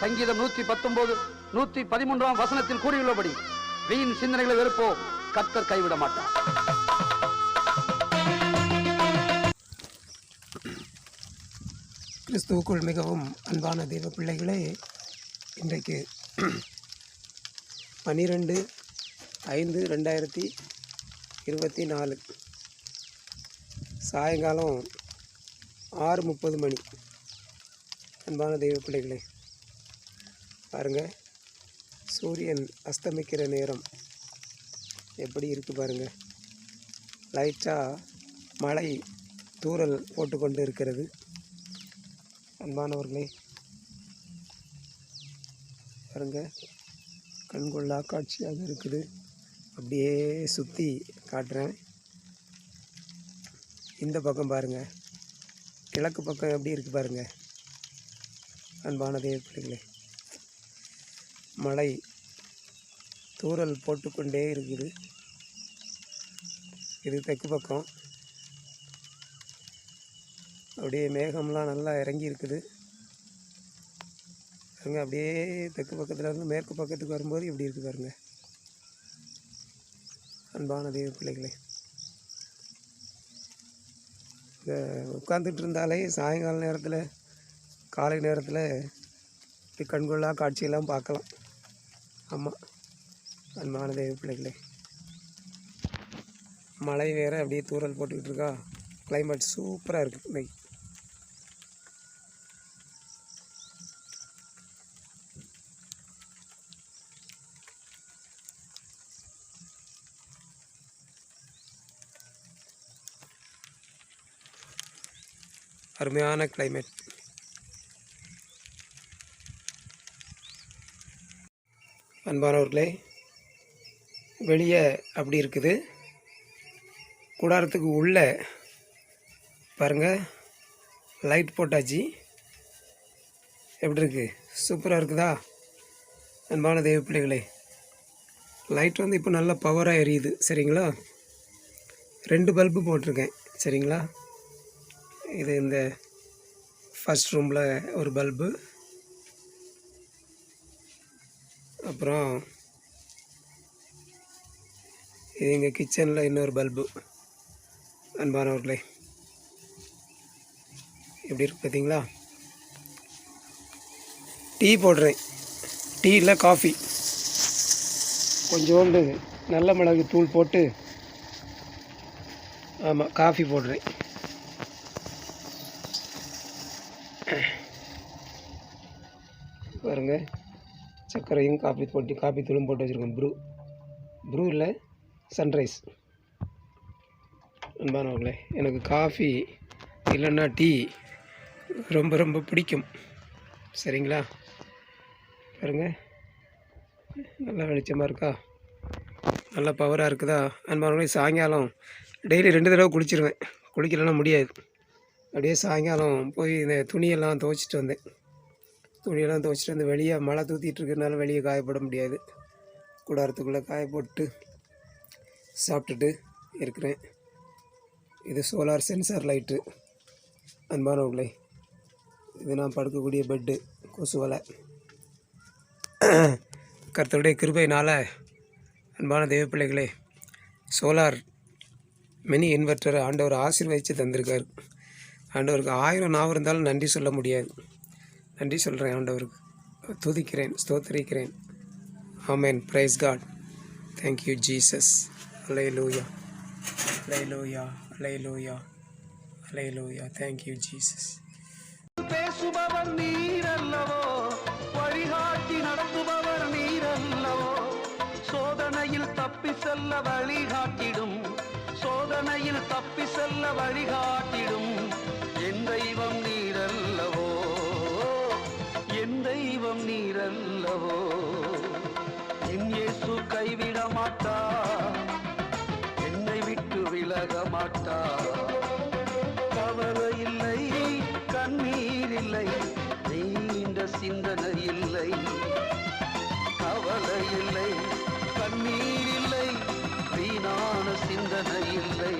சங்கீதம் நூத்தி பத்தொன்பது நூத்தி பதிமூன்றாம் வசனத்தில் கூறியுள்ளபடி வீண் சிந்தனைகளை வெறுப்போம் கத்தர் கைவிட மாட்டார். கிறிஸ்துவுக்குள் மிகவும் அன்பான தெய்வ பிள்ளைகளே இன்றைக்கு பன்னிரெண்டு ஐந்து ரெண்டாயிரத்தி இருபத்தி நாலு சாயங்காலம் ஆறு முப்பது மணி. அன்பான தெய்வ பிள்ளைகளே பாருங்கள் சூரியன் அஸ்தமிக்கிற நேரம் எப்படி இருக்குது பாருங்கள் லைட்டாக மழை தூறல் போட்டுக்கொண்டு இருக்கிறது. அன்பானவர்களே பாருங்க. கண்கொள்ளா காட்சியாக இருக்குது. அப்படியே சுற்றி காட்டுறேன். இந்த பக்கம் பாருங்கள் கிழக்கு பக்கம் எப்படி இருக்குது பாருங்கள் அன்பான தேவ பிள்ளைகளே மழை தூறல் போட்டுக்கொண்டே இருக்குது. இது தெற்கு பக்கம். அப்படியே மேகம்லாம் நல்லா இறங்கி இருக்குது. பாருங்க அப்படியே தெற்கு பக்கத்தில் இருந்து மேற்கு பக்கத்துக்கு வரும்போது இப்படி இருக்குது பாருங்க. அன்பான தெய்வ பிள்ளைகளே. இந்த உட்காந்துட்டு இருந்தாலே சாயங்கால நேரத்தில் காலை நேரத்தில் இப்படி கண்கொள்ளா காட்சியெல்லாம் பார்க்கலாம். ஆமாம் அன்பான தெய்வ பிள்ளைகளே மழை வேறு அப்படியே தூறல் போட்டுக்கிட்டு இருக்கா. கிளைமேட் சூப்பராக இருக்குது இன்னைக்கு. அருமையான கிளைமேட் அன்பானவர்களே வெளியே அப்படி இருக்குது. கூடாரத்துக்கு உள்ளே பாருங்கள் லைட் போட்டாச்சு. எப்படி இருக்குது சூப்பராக இருக்குதா? அன்பான தெய்வ பிள்ளைகளே லைட் வந்து இப்போ நல்ல பவராக எரியுது சரிங்களா? ரெண்டு பல்பு போட்டிருக்கேன் சரிங்களா? இது இந்த ஃபஸ்ட் ரூமில் ஒரு பல்பு அப்புறம் இது எங்கள் கிச்சனில் இன்னொரு பல்பு. அன்பானவர்களே எப்படி இருக்கு பார்த்தீங்களா டீ போடுறேன். டீ இல்லை காஃபி. கொஞ்சோண்டு நல்ல மிளகு தூள் போட்டு ஆமாம் காஃபி போடுறேன். பாருங்கள் சர்க்கரையும் காஃபி போட்டு காஃபி தூளும் போட்டு வச்சுருக்கேன் ப்ரூ ப்ரூ இல்லை சன்ரைஸ் அன்பானவர்களே எனக்கு காஃபி இல்லைன்னா டீ ரொம்ப ரொம்ப பிடிக்கும். சரிங்களா? பாருங்க. நல்லா வெளிச்சமாக இருக்கா? நல்லா பவராக இருக்குதா? அன்பானவர்களே சாயங்காலம் டெய்லி ரெண்டு தடவை குளிச்சிருவேன். குளிக்கலன்னா முடியாது. அப்படியே சாயங்காலம் போய் இந்த துணியெல்லாம் துவைச்சிட்டு வந்தேன். துணியெல்லாம் துவைச்சிட்டு வந்து வெளியே மழை தூத்திட்டு இருக்கிறனால வெளியே காயப்பட முடியாது. கூடாரத்துக்குள்ளே காய போட்டு சாப்பிட்டுட்டு இருக்கிறேன். இது சோலார் சென்சார் லைட்டு. அன்பானவர்களே இது நான் படுக்கக்கூடிய பெட்டு கொசு வலை. கருத்துடைய கிருபையினால் அன்பான தெய்வ பிள்ளைகளே சோலார் மினி இன்வெர்ட்டர் ஆண்டவர் ஆசீர்வதித்து தந்திருக்கார். ஆண்டவருக்கு ஆயிரம் நாவு இருந்தாலும் நன்றி சொல்ல முடியாது. நன்றி சொல்கிறேன் ஆண்டவருக்கு. துதிக்கிறேன் ஸ்தோத்திரிக்கிறேன். ஆமேன் praise God thank you Jesus hallelujah hallelujah லூயா அலை லூயா அலை லூயா தேங்க்யூ ஜீசஸ் பேசுபவர் நீரல்லவோ? வழிகாட்டி நடத்துபவர் நீரல்லவோ? சோதனையில் தப்பி செல்ல வழிகாட்டிடும். சோதனையில் தப்பி செல்ல வழிகாட்டிடும். என் தெய்வம் நீரல்ல. மாட்டா மாட்டார் என்னை விட்டு விலக மாட்டா கவலை இல்லை கண்ணீர் இல்லை நீண்ட சிந்தனை இல்லை. கவலை இல்லை கண்ணீர் இல்லை வீணான சிந்தனை இல்லை.